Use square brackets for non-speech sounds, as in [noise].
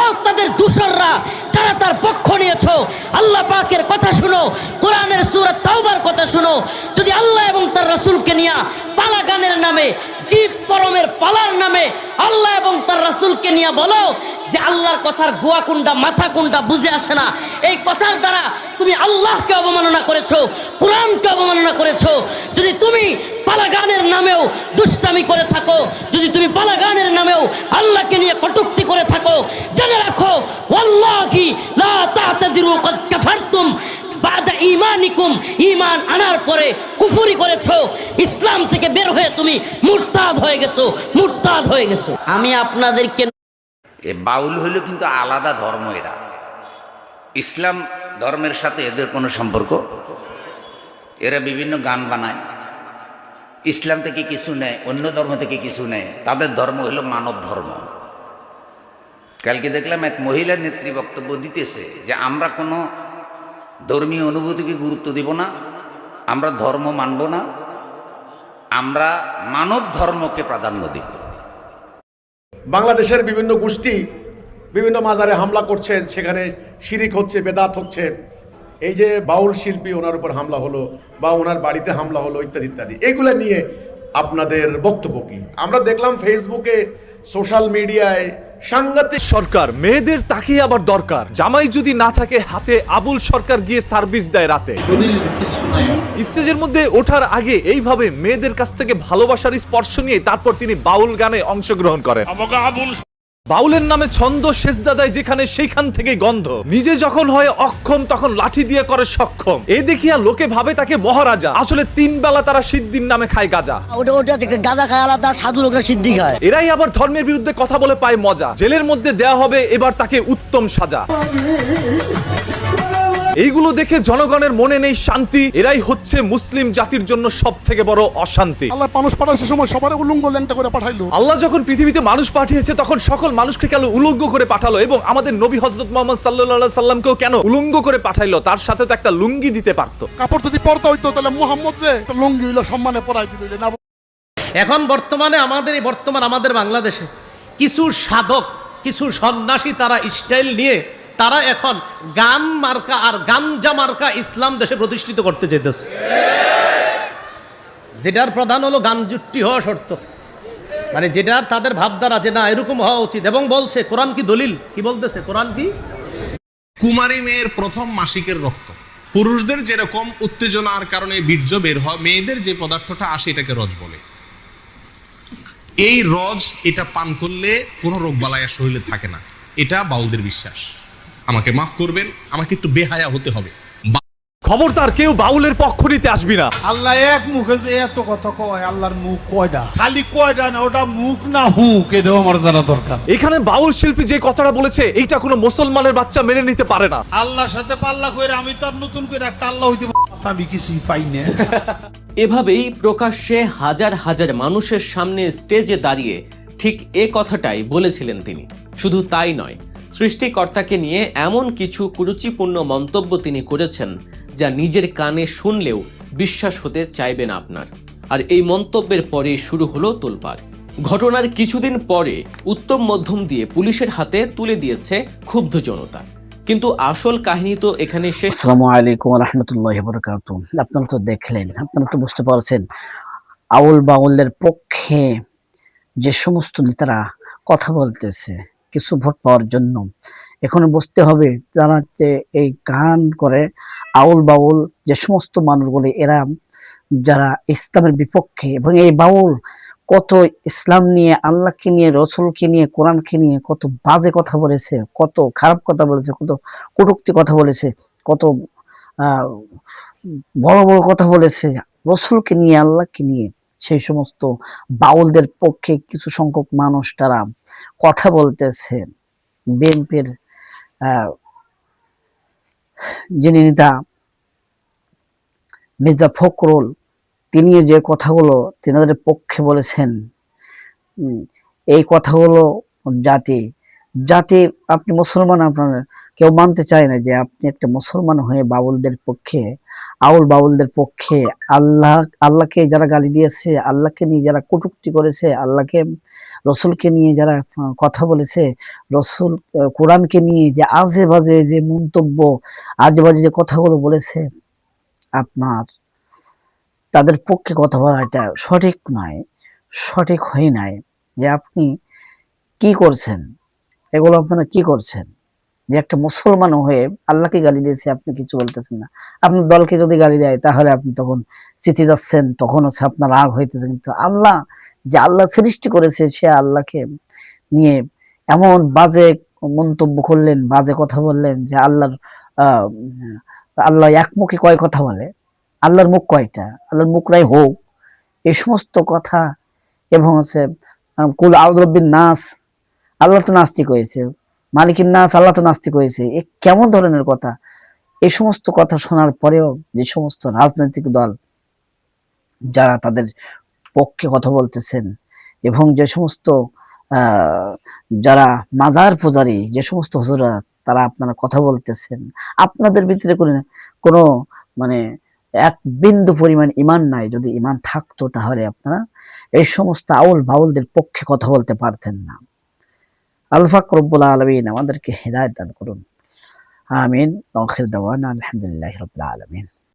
ও তাদের দূষররা যারা তার পক্ষ নিয়েছো। আল্লাহ পাকের কথা শুনো, কোরআনের সুরত তাওবার কথা শুনো। যদি আল্লাহ এবং তার রাসূলকে নিয়ে পালা গানের নামে, জীব পরমের পালার নামে আল্লাহ এবং তার রাসূলকে নিয়ে বলো যে আল্লাহর কথার গোয়া কোনটা মাথা কোনটা বুঝে আসে না। এই কথার দ্বারা তুমি আল্লাহকে অবমাননা করেছ, কোরআনকে অবমাননা করেছ। যদি তুমি পালা গানের নামেও দুষ্টামি করে থাকো। যদি তুমি পালা গানের নামেও আল্লাহকে নিয়ে কটুক্তি করে থাকো, জেনে রাখো, ওয়াল্লাহি লা তাতাদিরু কাফারতুম আনার পরে কুফরি ইসলাম থেকে বের হয়ে তুমি মুরতাদ হয়ে গেছো, মুরতাদ হয়ে গেছো। আমি আপনাদেরকে এ বাউল হইল কিন্তু আলাদা ধর্ম এরা। ইসলাম ধর্মের সাথে এদের কোনো সম্পর্ক? এরা বিভিন্ন গান বানায় ইসলাম থেকে কিছু নেয়, অন্য ধর্ম থেকে কিছু নেয়, তাদের ধর্ম হলো মানব ধর্ম। কালকে দেখলাম এক মহিলা নেত্রী বক্তব্য দিতেছে যে, আমরা কোনো ধর্মীয় অনুভূতিকে গুরুত্ব দিব না, আমরা ধর্ম মানব না, আমরা মানব ধর্মকে প্রাধান্য দিব। বাংলাদেশের বিভিন্ন গোষ্ঠী বিভিন্ন মাজারে হামলা করছে, সেখানে শিরিক হচ্ছে, বেদাত হচ্ছে। এই যে বাউল শিল্পী ওনার উপর হামলা হলো বা ওনার বাড়িতে হামলা হলো ইত্যাদি ইত্যাদি এগুলো নিয়ে আপনাদের বক্তব্য কি? আমরা দেখলাম ফেসবুকে সোশ্যাল মিডিয়ায় সাংঘাতিক সরকার মেয়েদের তাকেই আবার দরকার। জামাই যদি না থাকে হাতে আবুল সরকার গিয়ে সার্ভিস দেয় রাতে। স্টেজের মধ্যে ওঠার আগে এইভাবে মেয়েদের কাছ থেকে ভালোবাসার স্পর্শ নিয়ে তারপর তিনি বাউল গানে অংশগ্রহণ করেন। বাউলের নামে ছন্দ শেষদাদায় যেখানে সেইখান থেকে গন্ধ। নিজে যখন হয় অক্ষম তখন লাঠি দিয়ে করে সক্ষম। এ দেখিয়া লোকে ভাবে তাকে মহারাজা। আসলে তিন বেলা তারা সিদ্ধির নামে খায় গাজা। ওটা ওটা গাঁদা খায় আলাদা সাধু লোকরা সিদ্ধি খায় এরাই আবার ধর্মের বিরুদ্ধে কথা বলে পায় মজা। জেলের মধ্যে দেয়া হবে এবার তাকে উত্তম সাজা। এইগুলো দেখে জনগণের মনে নেই শান্তি। এরাই হচ্ছে মুসলিম জাতির জন্য সব থেকে বড় অশান্তি। আল্লাহ মানুষ পাঠাচ্ছে সময় সবার উলুঙ্গ ল্যাংটা করে পাঠাইলো। আল্লাহ যখন পৃথিবীতে মানুষ পাঠিয়েছে তখন সকল মানুষকে কেন উলঙ্গ করে পাঠালো? এবং আমাদের নবী হজরত মোহাম্মদ সাল্লাহ সাল্লামকেও কেন উলঙ্গ করে পাঠাইলো? তার সাথে তো একটা লুঙ্গি দিতে পারতো। কাপড় যদি পরতে হইতো তাহলে মোহাম্মদ রে লুঙ্গি হইল সম্মানে পরাই দিল না এখন বর্তমানে আমাদের এই বর্তমান আমাদের বাংলাদেশে কিছু সাধক কিছু সন্ন্যাসী তারা স্টাইল নিয়ে তারা এখন গান মার্কা আর গাঞ্জা মার্কা ইসলাম দেশে প্রতিষ্ঠিত করতে যেতেছে যেটার প্রধান হলো গান জুট্টি হওয়া শর্ত। মানে যেটার তাদের ভাবধারা যে না, এরকম হওয়া উচিত। এবং বলছে, কোরআন কি দলিল? কি বলতেছে? কোরআন কি? কুমারী মেয়ের প্রথম মাসিকের রক্ত। পুরুষদের যেরকম উত্তেজনার কারণে বীর্য বের হয়, মেয়েদের যে পদার্থটা আসে, এটাকে রজ বলে। এই রজ এটা পান করলে কোনো রোগ বালায়া শরীরে থাকে না। এটা বাউলদের বিশ্বাস। আমাকে মাফ করবেন আমাকে একটু বেহায়া হতে হবে। খবরদার কেউ বাউলের পক্ষ নিতে আসবি না। আল্লাহ এক মুখে যে এত কথা কয় আল্লাহর মুখ কয়টা খালি কয়টা না ওটা মুখ না হুক এটাও আমার জানা দরকার। এখানে বাউল শিল্পী যে কথাটা বলেছে এইটা কোনো মুসলমানের বাচ্চা মেনে নিতে পারে না। আল্লাহর সাথে পাল্লা কইরা আমি তো আর নতুন করে একটা আল্লাহ হইতে আমি কিছুই পাই না। [laughs] এভাবেই প্রকাশ্যে হাজার হাজার মানুষের সামনে স্টেজে দাঁড়িয়ে ঠিক এ কথাটাই বলেছিলেন তিনি। শুধু তাই নয় সৃষ্টিকর্তাকে নিয়ে এমন কিছু কুরুচিপূর্ণ মন্তব্য তিনি করেছেন, যা নিজের কানে শুনলেও বিশ্বাস হতে চাইবে না আপনার। আর এই মন্তব্যের পরে শুরু হলো তোলপাড়। ঘটনার কিছুদিন পরে উত্তম মধ্যম দিয়ে পুলিশের হাতে তুলে দিয়েছে ক্ষুব্ধ জনতা। কিন্তু আসল কাহিনী তো এখানে শেষ আসসালামু আলাইকুম রহমতুল্লাহ আপনারা তো দেখলেন, আপনারা তো বুঝতে পারছেন, আউল বাউলদের পক্ষে যে সমস্ত নেতারা কথা বলতেছে কিছু ভোট পাওয়ার জন্য। এখন বুঝতে হবে তারা যে এই গান করে, আউল বাউল যে সমস্ত মানুষগুলি, এরা যারা ইসলামের বিপক্ষে এবং এই বাউল কত ইসলাম নিয়ে, আল্লাহকে নিয়ে, রসুলকে নিয়ে, কোরআনকে নিয়ে কত বাজে কথা বলেছে, কত খারাপ কথা বলেছে, কত কটুক্তি কথা বলেছে, কত বড় বড় কথা বলেছে। রসুলকে নিয়ে, আল্লাহকে নিয়ে সেই সমস্ত বাউলদের পক্ষে কিছু সংখ্যক মানুষ তারা কথা বলতেছে। বিএনপির যিনি নেতা মির্জা ফখরুল তিনি যে কথাগুলো তেনাদের পক্ষে বলেছেন এই কথাগুলো জাতি জাতি, আপনি মুসলমান আপনার কেউ মানতে চায় না যে আপনি একটা মুসলমান হয়ে বাউলদের পক্ষে, আউল বাউলদের পক্ষে আল্লাহ, আল্লাহকে যারা গালি দিয়েছে, আল্লাহকে নিয়ে যারা কটূক্তি করেছে, আল্লাহকে, রসুলকে নিয়ে যারা কথা বলেছে, রসুল কোরআনকে নিয়ে যে আজে বাজে যে মন্তব্য, আজে বাজে যে কথাগুলো বলেছে, আপনার, তাদের পক্ষে কথা বলা এটা সঠিক নয়, সঠিক হয় নাই যে আপনি কি করছেন, এগুলো আপনারা কি করছেন? যে একটা মুসলমান হয়ে আল্লাহকে গালি দিয়েছে, আপনি কিছু বলতেছেন না। আপনার দলকে যদি গালি দেয়, তাহলে আপনি তখন চিঠি যাচ্ছেন, তখন হচ্ছে আপনার রাগ হইতেছে। কিন্তু আল্লাহ যে আল্লাহ সৃষ্টি করেছে, সে আল্লাহকে নিয়ে এমন বাজে মন্তব্য করলেন, বাজে কথা বললেন যে আল্লাহর আল্লাহ একমুখে কয় কথা বলে? আল্লাহর মুখ কয়টা? আল্লাহর মুখ নাই হোক। এই সমস্ত কথা এবং হচ্ছে কুল আউদ্রবিন নাস, আল্লাহ তো নাস্তিক হয়েছে। মালিকের নাস আল্লাহ তো নাস্তিক হয়েছে। এ কেমন ধরনের কথা? এই সমস্ত কথা শোনার পরেও যে সমস্ত রাজনৈতিক দল যারা তাদের পক্ষে কথা বলতেছেন এবং যে সমস্ত যারা মাজার পূজারী, যে সমস্ত হুজুরা তারা আপনারা কথা বলতেছেন, আপনাদের ভিতরে কোনো কোনো মানে এক বিন্দু পরিমাণ ইমান নাই। যদি ইমান থাকতো তাহলে আপনারা এই সমস্ত আউল বাউলদের পক্ষে কথা বলতে পারতেন না। আলফাক রব্বুল আলমিন আমাদেরকে হেদায়ত দান করুন আমিন আখির দাওয়ানা আলহামদুলিল্লাহ রবিল আলমিন